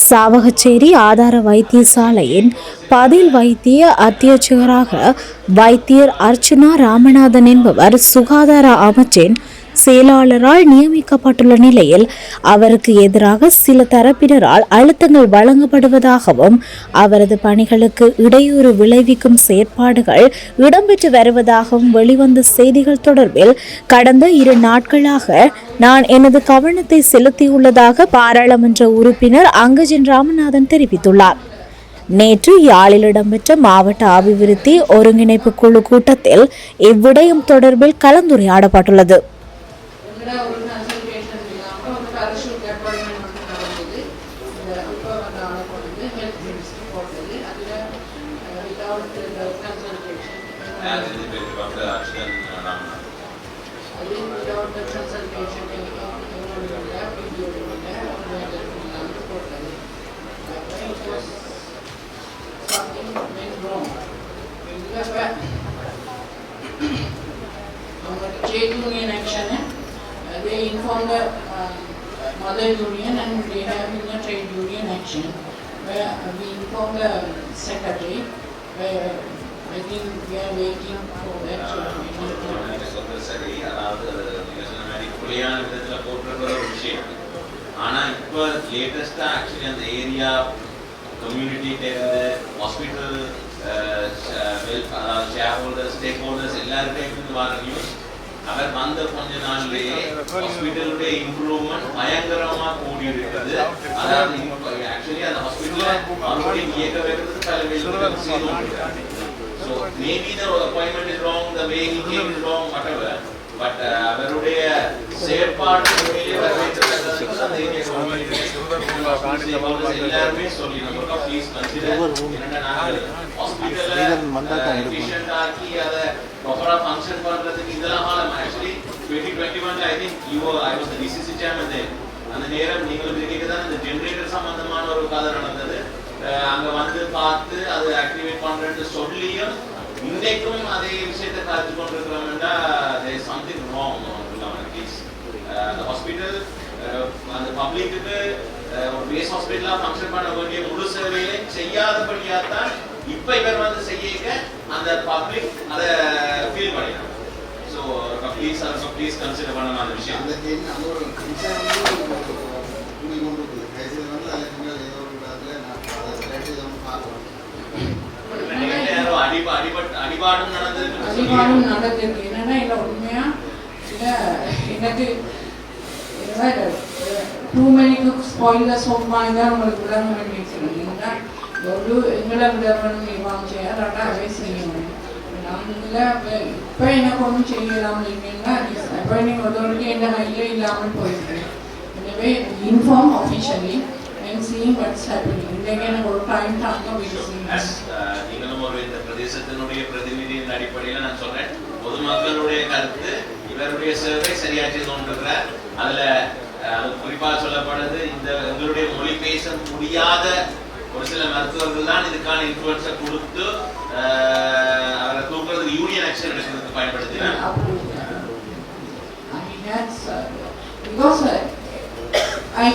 சாவகச்சேரி ஆதார வைத்தியசாலையின் பதில் வைத்திய அத்தியட்சகராக வைத்தியர் அர்ச்சனா ராமநாதன் என்பவர் சுகாதார அமைச்சின் செயலாளரால் நியமிக்கப்பட்டுள்ள நிலையில் அவருக்கு எதிராக சில தரப்பினரால் அழுத்தங்கள் வழங்கப்படுவதாகவும் அவரது பணிகளுக்கு இடையூறு விளைவிக்கும் செயற்பாடுகள் இடம்பெற்று வருவதாகவும் வெளிவந்த செய்திகள் தொடர்பில் கடந்த இரு நாட்களாக நான் எனது கவனத்தை செலுத்தியுள்ளதாக பாராளுமன்ற உறுப்பினர் அங்கஜன் ராமநாதன் தெரிவித்துள்ளார். நேற்று யாழில் இடம்பெற்ற மாவட்ட அபிவிருத்தி ஒருங்கிணைப்பு குழு கூட்டத்தில் இவ்விடயம் தொடர்பில் கலந்துரையாடப்பட்டுள்ளது. எங்கட ஒரு கன்சல்டேஷன் இல்லாமல் ஒரு பேரஷூட் அப்பாயின்மெண்ட் வந்து நடந்தது இந்த இப்போ வந்து ஆளை கொண்டு ஹெல்த் மினிஸ்ட்ரி போட்டது அதில் வித்தவுட் கன்சல்டேஷன் இது they inform the uh, mother union and they have in the trade union action, where uh, we inform the secretary, where I think we are waiting for that. uh, நீங்க சொல்றது சரி அதாவது நீங்க சொன்ன மாதிரி புலியான விதத்துல போட்டிருக்கிற ஒரு விஷயம் ஆனா இப்போ லேட்டஸ்டா ஆக்சுவலி அந்த ஏரியா கம்யூனிட்டி இருந்து ஹாஸ்பிட்டல் அதாவது ஷேர் ஹோல்டர்ஸ் ஸ்டேக் ஹோல்டர்ஸ் எல்லாருமே இருந்து வர நியூஸ் அவர் வந்த கொஞ்ச நாள்லயே ஹாஸ்பிட்டலுடைய இம்ப்ரூவ்மெண்ட் பயங்கரமா கூடி இருக்குது அதாவது ஆக்சுவலி அந்த ஹாஸ்பிட்டல மறுபடியும் இயக்க வைக்கிறது பல கொண்டிருக்காங்க So maybe the appointment is wrong, the way he came is but அவருடைய செயற்பாடு உண்மையிலே எல்லாருமே சொல்லி ப்ளீஸ் கன்சிடர் நாங்கள் ஆக்கி அதை ஃபங்க்ஷன் இதெல்லாம் actually 2021 I think you I was DCC அந்த நேரம் நீங்களும் இருக்கீங்க தான் இந்த ஜெனரேட்டர் சம்பந்தமான ஒரு கதை நடந்தது அஹ் அங்க வந்து பார்த்து அது ஆக்டிவேட் பண்றேன்னு சொல்லியும் இன்றைக்கும் அதே விஷயத்தை காத்து கொண்டிருக்கிறோம்னா there சம்திங் ராங் அந்த ஹாஸ்பிட்டல் அந்த பப்ளிக்கு ஒரு பேஸ் ஹாஸ்பிட்டலா ஃபங்க்ஷன் பண்ண வேண்டிய முழு சேவையிலையும் செய்யாதபடியா தான் இப்ப இவர் வந்து செய்ய அந்த பப்ளிக் அதை ஃபீல் பண்ணினாங்க ஸோ ப்ளீஸ் ப்ளீஸ் கன்சிடர் பண்ணணும் அந்த விஷயம். அந்த ஒரு விஷயம் வந்து கூடி கொண்டு இருக்குது கடைசியில் வந்து அதில் நீங்கள் ஏதோ ஒரு இடத்துல நான் அதை விளையாட்டு இதை வந்து பார்க்கணும் நினைக்கிறேன் யாரோ அடிபா வழிபாடும் அடிபாடும் வழிபாடும் நடந்திருக்கு என்னன்னா இல்லை உண்மையா இல்லை எனக்கு டூ மெனி மணிக்கு ஸ்பாயில சொன்னாங்க தான் உங்களுக்கு விட வேண்டியிருக்கிறது இல்லைன்னா ஒரு எங்களை விட நிர்வாகம் இவாங்க செய்யறாட்டா அவே செய்யணும். நாங்கள் இப்போ எனக்கு ஒன்றும் செய்யலாம் இல்லைன்னா அப்பாயிண்டிங் அதோடய என்ன கையில் இல்லாமல் போயிருக்கு எனவே inform officially I'm seeing what's happening இன்றைக்கு எனக்கு ஒரு டைம் தாங்க As, ஒரு இந்த பிரதேசத்தினுடைய பிரதிநிதியின் அடிப்படையில் நான் சொல்றேன். பொதுமக்களுடைய கருத்து இவருடைய சேவை சரியா செய்து கொண்டிருக்கிறார் அதுல குறிப்பா சொல்லப்படுது இந்த எங்களுடைய மொழி பேச முடியாத ஒரு சில மருத்துவர்கள் தான் இதுக்கான இன்ஃபுளுன்ஸை கொடுத்து அவரை தூக்குறதுக்கு யூனியன் ஆக்ஷன் எடுக்கிறதுக்கு பயன்படுத்தினார் I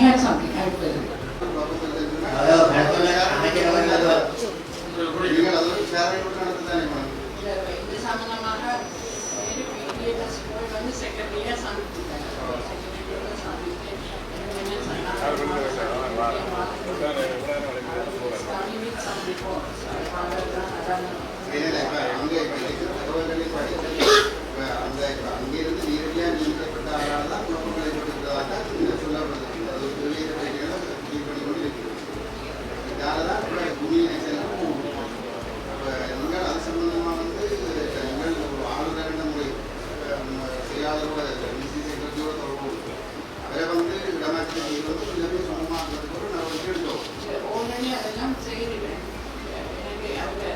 வேறு PDS போய் வந்து செக்ரட்டரியா சந்திச்சிட்டாங்க செக்ரட்டரியோட சந்தித்து என்ன சொன்னாங்க இல்லை இப்போ அங்கே இப்போ இருக்கிற தகவல்களை செய்யாத டிசி செக்ரட்டரியோட தொடர்பு அவரை வந்து இடமாற்றி வந்து எல்லாமே சமமாக ஒரு நடவடிக்கை எடுத்தோம் ஆல்ரெடி அதெல்லாம் செய்திருக்கேன் எனக்கு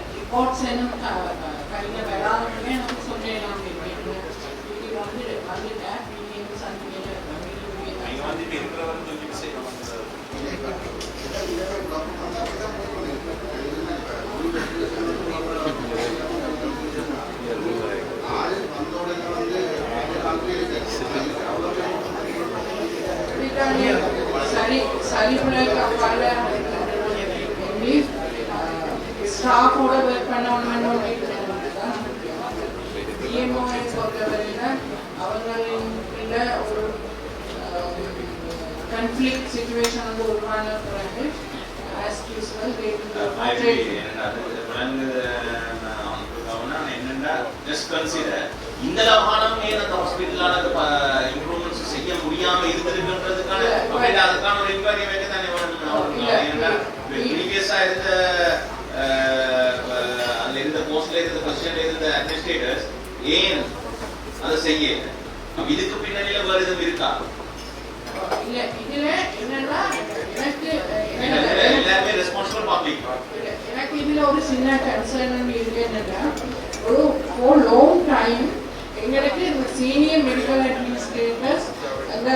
சர்வீஸ்ல அப்பால இங்கிலீஷ் ஸ்டாஃபோட ஒர்க் பண்ணணும்னு இஎம்ஓவை பொறுத்தவரையில் அவர்களின் ஒரு கன்ஃப்ளிக் சுச்சுவேஷன் வந்து உருவான பிறகு ஆஸ் யூஸ்வல் என்னென்னா ஜஸ்ட் கன்சிடர் இந்த லவகானம் ஏன் அந்த ஹாஸ்பிட்டலான இம்ப்ரூவ் செய்ய முடியாம இருந்திருக்குன்றதுக்கான அதுக்கான ஒரு இன்கொயரி வைக்க தானே. ஏன்னா ப்ரீவியஸா இருந்த அதுல இருந்த போஸ்ட்ல இருந்த பொசிஷன்ல இருந்த அட்மினிஸ்ட்ரேட்டர்ஸ் ஏன் அதை செய்ய இதுக்கு பின்னணியில வேறு எதுவும் இருக்கா? இல்ல இதுல என்னன்னா எனக்கு இதுல எனக்கு எல்லாருமே ரெஸ்பான்சிபிள் பப்ளிக் இல்ல, எனக்கு இதுல ஒரு சின்ன கன்சர்ன் இருக்கு என்னன்னா ஒரு லாங் டைம் எங்களுக்கு இந்த சீனியர் மெடிக்கல் அட்மினிஸ்ட்ரேட்டர்ஸ் Um, அந்த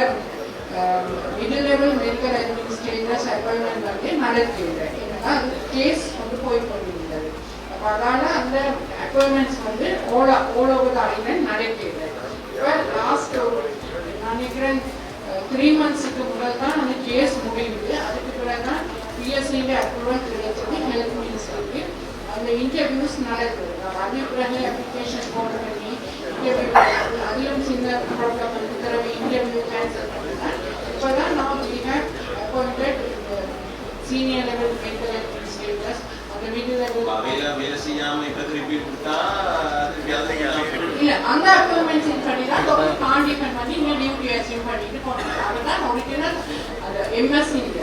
middle level medical administrators appointment வந்து நடக்கல ஏன்னா அந்த கேஸ் வந்து போய் கொண்டிருந்தது அப்ப அந்த அப்பாயின்மெண்ட்ஸ் வந்து all all over the island இப்போ லாஸ்ட் நான் நினைக்கிறேன் த்ரீ மந்த்ஸுக்கு முதல் தான் அந்த கேஸ் முடியுது. அதுக்கு பிறகு தான் பிஎஸ்சியில் அப்ரூவல் கிடைச்சது ஹெல்த் மினிஸ்டருக்கு அந்த இன்டர்வியூஸ் நடக்குது. நான் பிறகு அப்ளிகேஷன் போட பண்ணி அதிலும் சின்ன ப்ராப்ளம் வந்து இன்டர்வியூ கேன்சல் இப்போ தான் appointed senior level medical administrators அந்த மிடில் லெவல் வேலை வேலை செய்யாம திருப்பி கொடுத்தா இல்ல அந்த தான் டாக்டர் காண்டிஃபன் பண்ணி இங்க டியூட்டி அசைன் பண்ணிட்டு போனாங்க. அதுதான் ஒரிஜினல் அந்த எம்எஸ் இல்ல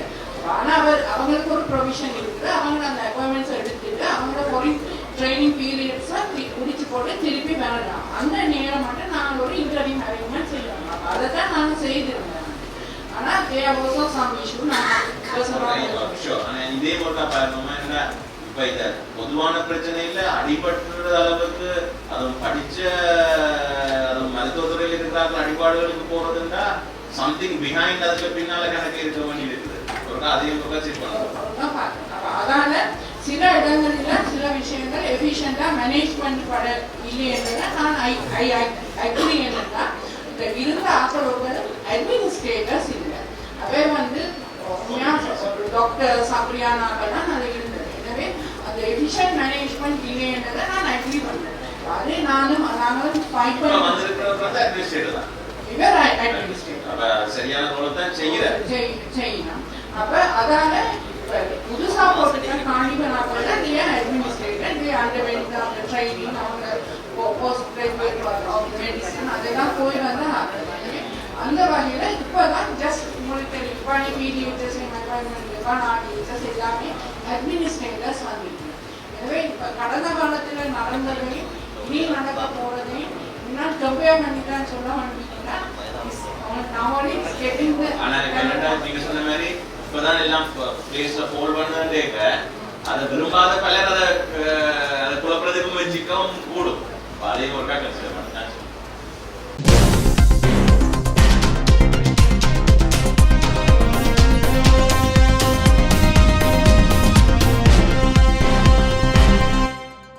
ஆனா அவர் அவங்களுக்கு ஒரு ப்ரொவிஷன் இருக்குது அவங்க அந்த அப்பாயின்மெண்ட்ஸ் எடுத்துட்டு அவங்களோட ட்ரைனிங் பீரியட்ஸ் முடிச்சு போட்டு திருப்பி வரலாம். அந்த நேரம் மட்டும் நாங்கள் ஒரு இன்டர்வியூ அரேஞ்ச்மெண்ட் செய்யணும் அதை தான் நாங்கள் செய்திருந்தோம். ஆனா தே ஆல்சோ சம் இஷ்யூ நாங்கள் இதே போட்டா பாருங்க என்ன இப்ப இந்த பொதுவான பிரச்சனை இல்ல அடிபட்டுற அளவுக்கு அதுவும் படிச்ச அதுவும் மருத்துவத்துறையில் இருக்கிறார்கள் அடிபாடுகளுக்கு போறதுன்னா சம்திங் பிஹைண்ட் அதுக்கு பின்னால கணக்கு இருக்க வேண்டியது இருக்குது. ஒரு அதையும் செக். அப்ப அதால சில இடங்களில் சில விஷயங்கள் எஃபிஷியண்டா மேனேஜ்மெண்ட் பட இல்லை என்றதை நான் ஐ ஐ அக்ரி என்னன்னா இந்த இருந்த ஆக்களோட அட்மினிஸ்ட்ரேட்டர்ஸ் இல்லை. அவை வந்து டாக்டர்ஸ் அப்படியானாக்கள் தான் அது இருந்தது. எனவே அந்த எஃபிஷியன்ட் மேனேஜ்மெண்ட் இல்லை என்றதை நான் அக்ரி பண்ணேன் அது நானும் நாங்களும் ஃபைட் பண்ணி இவர் அட்மினிஸ்ட்ரேட்டர் சரியான ரோலை தான் செய்கிறார் செய்- செய்யணும். அப்ப அதால இப்ப புதுசா போட்டுக்க காணிக்கனா கூட நீ அட்மினிஸ்ட்ரேட்டர் நீ அந்த வெளியில அந்த ட்ரைனிங் அவங்க போஸ்ட் கிராஜுவேட் மெடிசன் அதெல்லாம் போய் வந்து ஆகணும். அந்த வகையில இப்பதான் ஜஸ்ட் உங்களுக்கு இப்பாணி பீடிஎஸ் அப்பாயின்மெண்ட் இப்பான் எல்லாமே அட்மினிஸ்ட்ரேட்டர்ஸ் வந்துருக்கு எனவே இப்போ கடந்த காலத்தில் நடந்ததையும் இனி நடக்க போகிறதையும் இன்னும் கம்பேர் பண்ணிதான் சொல்ல வேண்டியதுன்னா நீங்க சொன்ன மாதிரி இப்பதான் எல்லாம் பிளேஸ்ல போல் பண்ணேக்க அதை விரும்பாத பலர் அதை